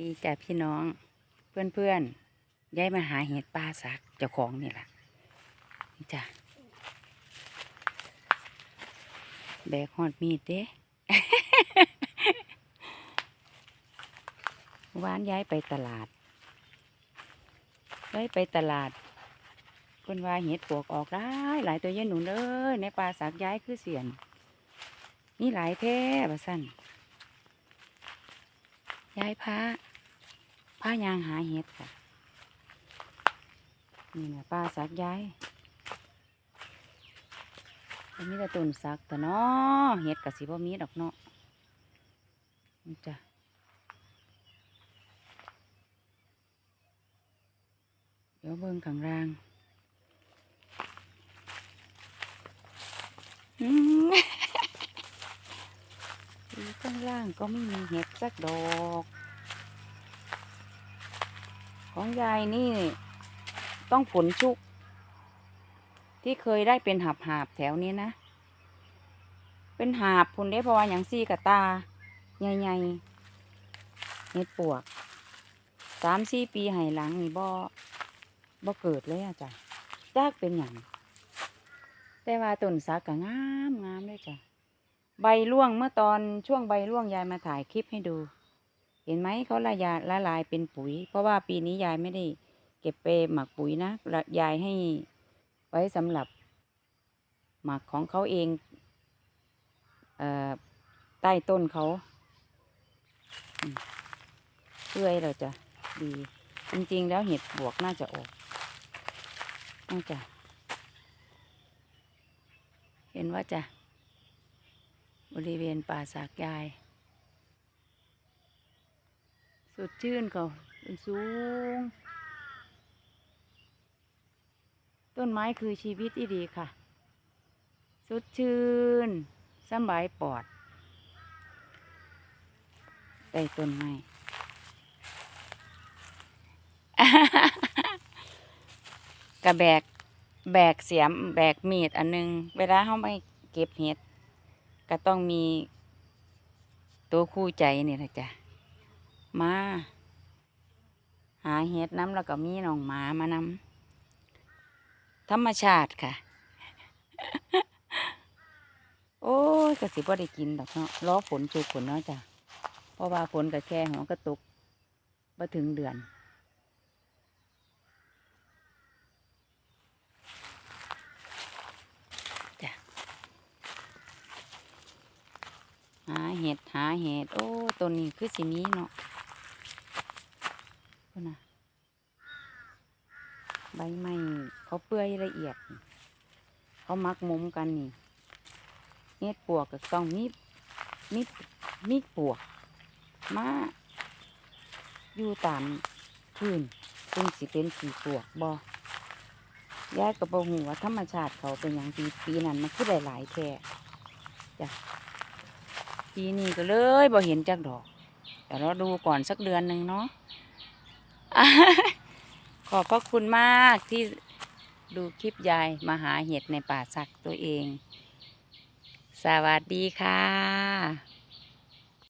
ดีจ้ะพี่น้องเพื่อนเพื่อนๆย้ายมาหาเห็ดปลาสักเจ้าของนี่แหละจ้ะแบกหอดมีดเด้วานย้ายไปตลาดย้ายไปตลาดคนว่าเห็ดปวกออกได้หลายตัวเย็นหนุนเอ้ยในปลาสักย้ายคือเสียนนี่หลายแท้บะสั่น ย้ายพระผ้ายางหาเห็ดค่ะ นี่นะป้าสักย้ายอันนี้แต่ต้นสักแต่เนาะเห็ดกับสีบ่มีดอกเนาะนี่จ้ะเดี๋ยวเบิ่งข้างล่างอืม ข้างล่างก็ไม่มีเห็ดสักดอก ของยายนี่ ต้องฝนชุก ที่เคยได้เป็นหาบหาบแถวนี้นะ เป็นหาบพุ่นได้เพราะว่าอย่างซี่กับตา ใหญ่ๆเห็ดปวกสามสี่ปีให้หลังนี่บ่บ่เกิดเลยอะจ้ะยากเป็นอย่างแต่ว่าต้นสักก็งามงามเลยจ้ะ ใบร่วงเมื่อตอนช่วงใบร่วงยายมาถ่ายคลิปให้ดู เห็นไหมเขาละยาละลายเป็นปุ๋ย เพราะว่าปีนี้ยายไม่ได้เก็บไปหมักปุ๋ยนะยายให้ไว้สำหรับ หมักของเขาเองเอ่อใต้ต้นเขาเพื่อให้เราจะดี จริง ๆ แล้วเห็ดบวกน่าจะออกน่าจะเห็นว่าจะ ริเวณป่าสากยาย สดชื่นเขาเป็นสูง ต้นไม้คือชีวิตที่ดีค่ะ สดชื่นสบายปอดใต้ต้นไม้กระแบก แบกเสียม แบกมีดอันหนึง เวลาเขาไม่เก็บเห็ด ก็ต้องมีตัวคู่ใจนี่แหละจ้ะมา หาเห็ดน้ำแล้วก็มีน้องหมามานำธรรมชาติค่ะ โอ้ยก็สิบ่ได้กินดอกเนาะรอฝนจุกฝนเนาะจ้ะเพราะว่าฝนก็แค่หัวก็ตกมาถึงเดือน หาเห็ดหาเห็ดโอ้ตัวนี้คือสิมีเนาะนะใบไม้เขาเปื่อยละเอียด เขามักมุมกันนี่เม็ดปวกก็ต้องมีมีมีปวกมาอยู่ตามพื้นซึ่งสิเป็นสีปวกบอยายกับบหูว่าธรรมชาติเขาเป็นอย่างปีปีนั้นมันคือหลายๆแค่จ้ะ ปีนี้ก็เลยบ่เห็นจักดอก แต่เราดูก่อนสักเดือนหนึ่งเนาะอะขอบพระคุณมากที่ดูคลิปยายมาหาเห็ดในป่าสักตัวเอง สวัสดีค่ะ